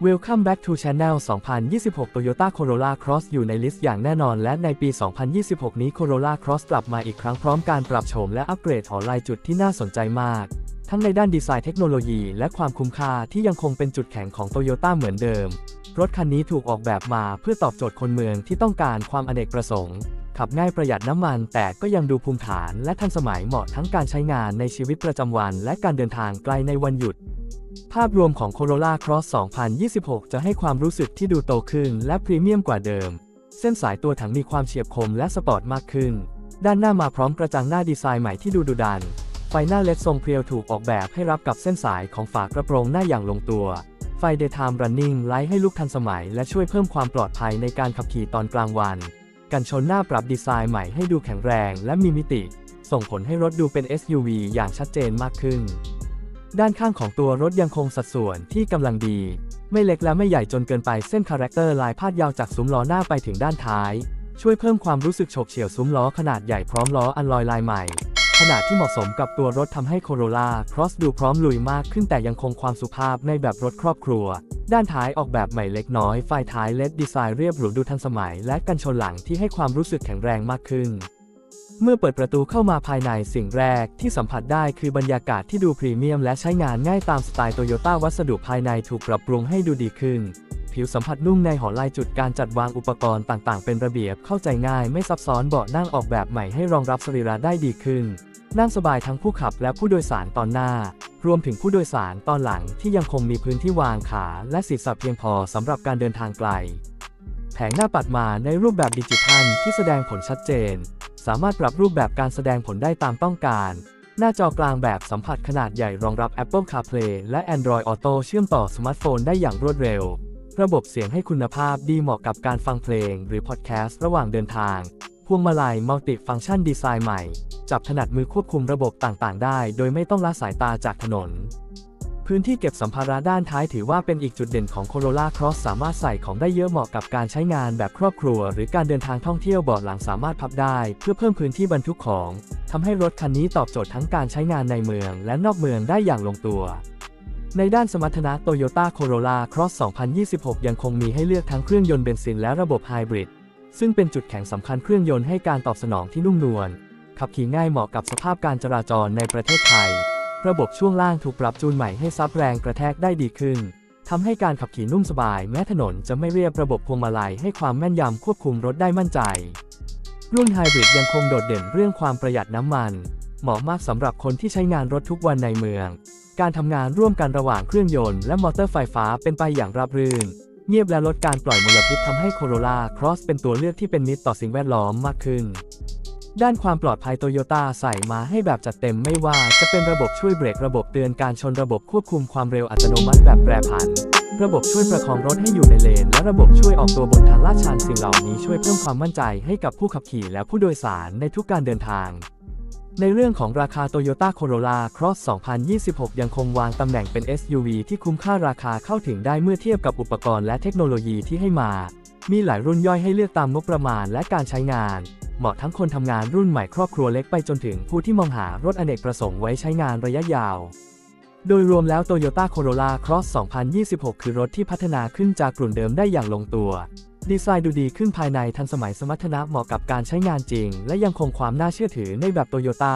Welcome back to Channel 2026 Toyota Corolla Cross อยู่ในลิสต์อย่างแน่นอน และในปี 2026 นี้ Corolla Cross กลับมาอีกครั้งพร้อมการปรับโฉมและอัปเกรดหอลายจุดที่น่าสนใจมาก ทั้งในด้านดีไซน์เทคโนโลยี และความคุ้มค่าที่ยังคงเป็นจุดแข็งของ Toyota เหมือนเดิม รถคันนี้ถูกออกแบบมาเพื่อตอบโจทย์คนเมืองที่ต้องการความอเนกประสงค์ ขับง่ายประหยัดน้ำมัน แต่ก็ยังดูภูมิฐาน และทันสมัยเหมาะทั้งการใช้งานในชีวิตประจำวัน และการเดินทางไกลในวันหยุด ภาพรวมของ Corolla Cross 2026 จะให้ความรู้สึกที่ดูโตขึ้นและพรีเมียมกว่าเดิม เส้นสายตัวถังมีความเฉียบคมและสปอร์ตมากขึ้น ด้านหน้ามาพร้อมกระจังหน้าดีไซน์ใหม่ที่ดูดุดัน ไฟหน้าเลดทรงเพรียวถูกออกแบบให้รับกับเส้นสายของฝากระโปรงหน้าอย่างลงตัว ไฟ Daytime Running ไลท์ให้ลุกทันสมัย และช่วยเพิ่มความปลอดภัยในการขับขี่ตอนกลางวัน กันชนหน้าปรับดีไซน์ใหม่ให้ดูแข็งแรงและมีมิติ ส่งผลให้รถดูเป็น SUV อย่างชัดเจนมากขึ้น ด้านข้างของตัวรถยังคงสัดส่วนที่กำลังดี ไม่เล็กและไม่ใหญ่จนเกินไปเส้นคาแรคเตอร์ลายพาดยาวจากซุ้มล้อหน้าไปถึงด้านท้าย ช่วยเพิ่มความรู้สึกโฉบเฉี่ยวซุ้มล้อขนาดใหญ่พร้อมล้ออันลอยลายใหม่ ขนาดที่เหมาะสมกับตัวรถทำให้ Corolla Cross ดูพร้อมลุยมากขึ้นแต่ยังคงความสุภาพในแบบรถครอบครัว ด้านท้ายออกแบบใหม่เล็กน้อยไฟท้ายเลดดีไซน์เรียบหรูดูทันสมัย และกันชนหลังที่ให้ความรู้สึกแข็งแรงมากขึ้น เมื่อเปิดประตูเข้ามาภายในสิ่งแรกที่สัมผัสได้คือบรรยากาศที่ดูพรีเมียมและใช้งานง่ายตามสไตล์โตโยต้าวัสดุภายในถูกปรับปรุงให้ดูดีขึ้น ผิวสัมผัสนุ่มในหอลายจุดการจัดวางอุปกรณ์ต่างๆ เป็นระเบียบเข้าใจง่ายไม่ซับซ้อนเบาะนั่งออกแบบใหม่ให้รองรับสรีระได้ดีขึ้น นั่งสบายทั้งผู้ขับและผู้โดยสารตอนหน้า รวมถึงผู้โดยสารตอนหลังที่ยังคงมีพื้นที่วางขาและศีรษะเพียงพอสำหรับการเดินทางไกล แผงหน้าปัดมาในรูปแบบดิจิทัลที่แสดงผลชัดเจน สามารถปรับรูปแบบการแสดงผลได้ตามต้องการ หน้าจอกลางแบบสัมผัสขนาดใหญ่รองรับ Apple CarPlay และ Android Auto เชื่อมต่อสมาร์ทโฟนได้อย่างรวดเร็ว ระบบเสียงให้คุณภาพดีเหมาะกับการฟังเพลง หรือพอดแคสต์ระหว่างเดินทาง พวงมาลัยมัลติฟัง c t ชันดีไซน์ใหม่ จับถนัดมือควบคุมระบบต่างๆ ได้ โดยไม่ต้องละสายตาจากถนน พื้นที่เก็บสัมภาระด้านท้ายถือว่าเป็นอีกจุดเด่นของ Corolla Cross สามารถใส่ของได้เยอะเหมาะกับการใช้งานแบบครอบครัว หรือการเดินทางท่องเที่ยวเบาะหลังสามารถพับได้ เพื่อเพิ่มพื้นที่บรรทุกของทำให้รถคันนี้ตอบโจทย์ทั้งการใช้งานในเมืองและนอกเมืองได้อย่างลงตัวในด้านสมรรถนะ Toyota Corolla Cross 2026 ยังคงมีให้เลือกทั้งเครื่องยนต์เบนซินและระบบไฮบริด ซึ่งเป็นจุดแข็งสำคัญเครื่องยนต์ให้การตอบสนองที่นุ่มนวล ขับขี่ง่ายเหมาะกับสภาพการจราจรในประเทศไทย ระบบช่วงล่างถูกปรับจูนใหม่ให้ซับแรงกระแทกได้ดีขึ้นทำให้การขับขี่นุ่มสบายแม้ถนนจะไม่เรียบระบบพวงมาลัยให้ความแม่นยำควบคุมรถได้มั่นใจ รุ่นไฮบริดยังคงโดดเด่นเรื่องความประหยัดน้ำมัน เหมาะมากสำหรับคนที่ใช้งานรถทุกวันในเมือง การทำงานร่วมกันระหว่างเครื่องยนต์และมอเตอร์ไฟฟ้าเป็นไปอย่างราบรื่น เงียบและลดการปล่อยมลพิษทำให้ Corolla Cross เป็นตัวเลือกที่เป็นมิตรต่อสิ่งแวดล้อมมากขึ้น ด้านความปลอดภัยโตโยต้าใส่มาให้แบบจัดเต็มไม่ว่าจะเป็นระบบช่วยเบรกระบบเตือนการชนระบบควบคุมความเร็วอัตโนมัติแบบแปรผัน ระบบช่วยประคองรถให้อยู่ในเลน และระบบช่วยออกตัวบนทางลาดชันสิ่งเหล่านี้ช่วยเพิ่มความมั่นใจให้กับผู้ขับขี่และผู้โดยสารในทุกการเดินทาง ในเรื่องของราคา Toyota Corolla Cross 2026 ยังคงวางตำแหน่งเป็น SUV ที่คุ้มค่าราคาเข้าถึงได้เมื่อเทียบกับอุปกรณ์และเทคโนโลยีที่ให้มา มีหลายรุ่นย่อยให้เลือกตามงบประมาณและการใช้งาน เหมาะทั้งคนทำงานรุ่นใหม่ครอบครัวเล็กไปจนถึงผู้ที่มองหารถอเนกประสงค์ไว้ใช้งานระยะยาว โดยรวมแล้ว Toyota Corolla Cross 2026 คือรถที่พัฒนาขึ้นจากกลุ่นเดิมได้อย่างลงตัว ดีไซน์ดูดีขึ้นภายในทันสมัยสมรรถนะเหมาะกับการใช้งานจริง และยังคงความน่าเชื่อถือในแบบ Toyota